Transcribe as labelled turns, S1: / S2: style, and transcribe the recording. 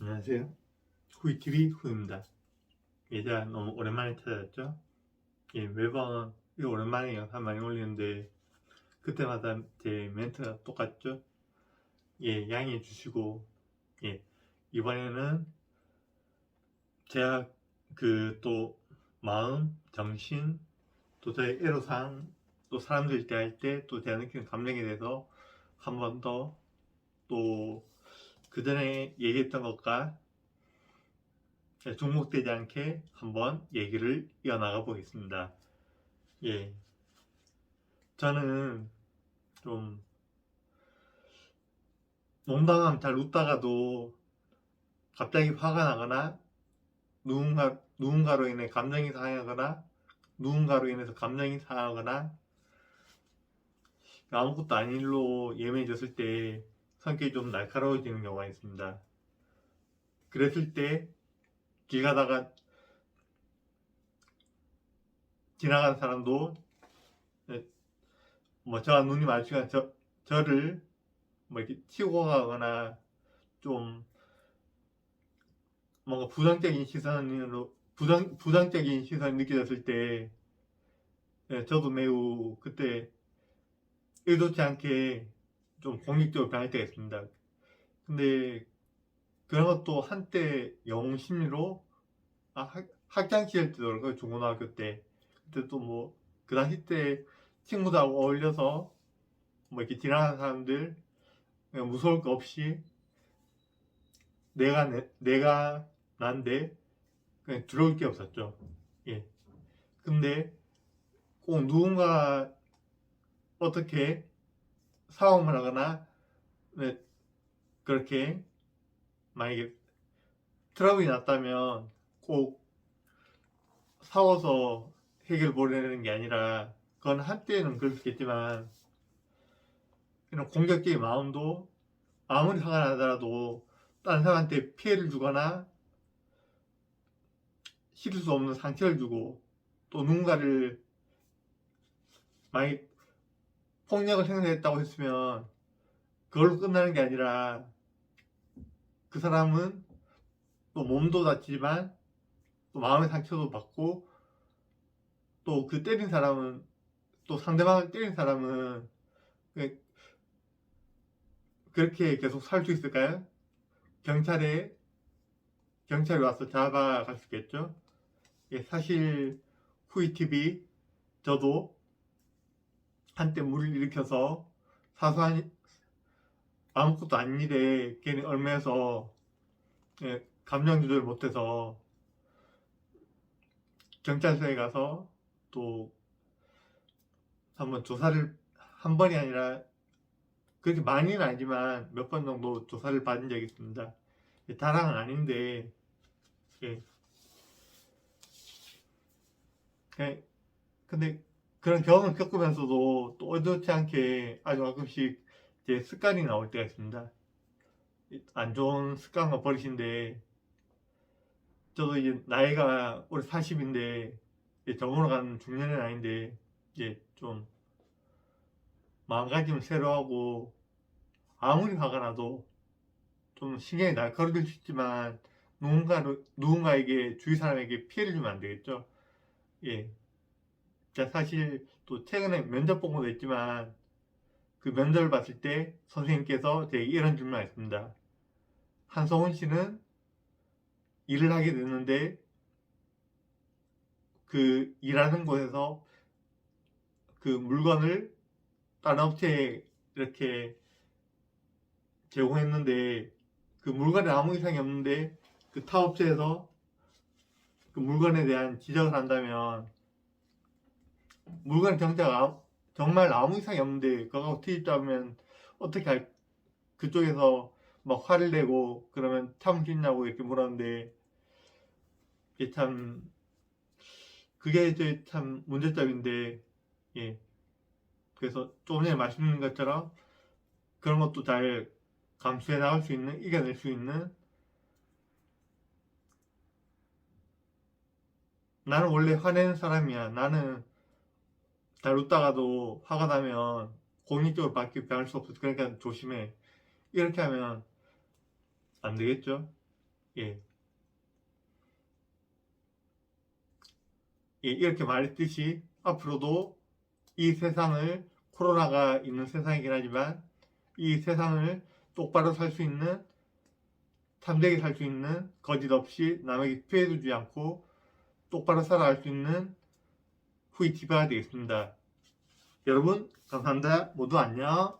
S1: 안녕하세요. 후이TV 후입니다. 예자 너무 오랜만에 찾아왔죠? 예, 매번 이 오랜만에 영상 많이 올리는데 그때마다 제 멘트가 똑같죠? 예, 양해해 주시고 예, 이번에는 제가 그 또 마음, 정신, 또 저의 애로사항, 또 사람들 대할 때 또 제가 느끼는 감정에 대해서 한 번 더또 그 전에 얘기했던 것과 중복되지 않게 한번 얘기를 이어나가 보겠습니다. 예. 저는 좀 농담하면 잘 웃다가도 갑자기 화가 나거나 누군가, 누군가로 인해 감정이 상하거나 누군가로 인해서 감정이 상하거나 아무것도 아닌 일로 예민해졌을 때 성격이 좀 날카로워지는 경우가 있습니다. 그랬을 때 길 가다가 지나가는 사람도 네, 뭐 저와 눈이 마주치면 저, 저를 뭐 이렇게 치고 가거나 좀 뭔가 부정적인 시선으로 부정, 부정적인 시선이 느껴졌을 때 네, 저도 매우 그때 의도치 않게 좀 공격적으로 변할 때가 있습니다. 근데 그런 것도 한때 영웅 심리로 아, 학, 학창 시절 때도 그렇고 중고등학교 때 그때 또 뭐 그 당시 때 친구들하고 어울려서 뭐 이렇게 지나가는 사람들 무서울 거 없이 내가 내, 내가 난데 그냥 두려울 게 없었죠. 예. 근데 꼭 누군가 어떻게 싸움을 하거나 네, 그렇게 만약에 트러블이 났다면 꼭 싸워서 해결 보내는 게 아니라 그건 한때는 그럴 수 있겠지만 그냥 공격적인 마음도 아무리 화가 나더라도 다른 사람한테 피해를 주거나 씻을 수 없는 상처를 주고 또 누군가를 만약 폭력을 행사했다고 했으면 그걸로 끝나는 게 아니라 그 사람은 또 몸도 다치지만 또 마음의 상처도 받고 또 그 때린 사람은 또 상대방을 때린 사람은 그- 그렇게 계속 살 수 있을까요? 경찰에 경찰이 와서 잡아갈 수 있겠죠? 예, 사실 후이TV 저도 한때 물을 일으켜서 사소한 아무것도 아닌 일에 괜히 얽매여서 예, 감정 조절 못해서 경찰서에 가서 또 한번 조사를 한 번이 아니라 그렇게 많이는 아니지만 몇 번 정도 조사를 받은 적이 있습니다. 예, 다랑은 아닌데 예. 예, 근데 그런 경험을 겪으면서도 또 의도치 않게 아주 가끔씩 제 습관이 나올 때가 있습니다. 안 좋은 습관과 버릇인데 저도 이제 나이가 올해 40인데 저물어 가는 중년은 아닌데 이제 좀 마음가짐을 새로 하고 아무리 화가 나도 좀 신경이 날카로워질 수 있지만 누군가로, 누군가에게 주위 사람에게 피해를 주면 안 되겠죠. 예. 자, 사실 또 최근에 면접 본 것도 있지만 그 면접을 봤을 때 선생님께서 제게 이런 질문을 했습니다. 한성훈 씨는 일을 하게 됐는데 그 일하는 곳에서 그 물건을 다른 업체에 이렇게 제공했는데 그 물건에 아무 이상이 없는데 그 타 업체에서 그 물건에 대한 지적을 한다면 물건 경자가 정말 아무 이상이 없는데 그거 투입하면 어떻게 할 그쪽에서 막 화를 내고 그러면 참을 수 있냐고 이렇게 물었는데 이게 참 그게 이제 참 문제점인데 예. 그래서 조금 전에 말씀드린 것처럼 그런 것도 잘 감수해 나갈 수 있는 이겨낼 수 있는 나는 원래 화내는 사람이야. 나는 잘 웃다가도 화가 나면 공익적으로 밖에 변할 수 없어. 그러니까 조심해. 이렇게 하면 안 되겠죠? 예. 예, 이렇게 말했듯이 앞으로도 이 세상을 코로나가 있는 세상이긴 하지만 이 세상을 똑바로 살 수 있는 참되게 살 수 있는 거짓 없이 남에게 피해 주지 않고 똑바로 살아갈 수 있는 후이티바가 되겠습니다. 여러분 감사합니다. 모두 안녕.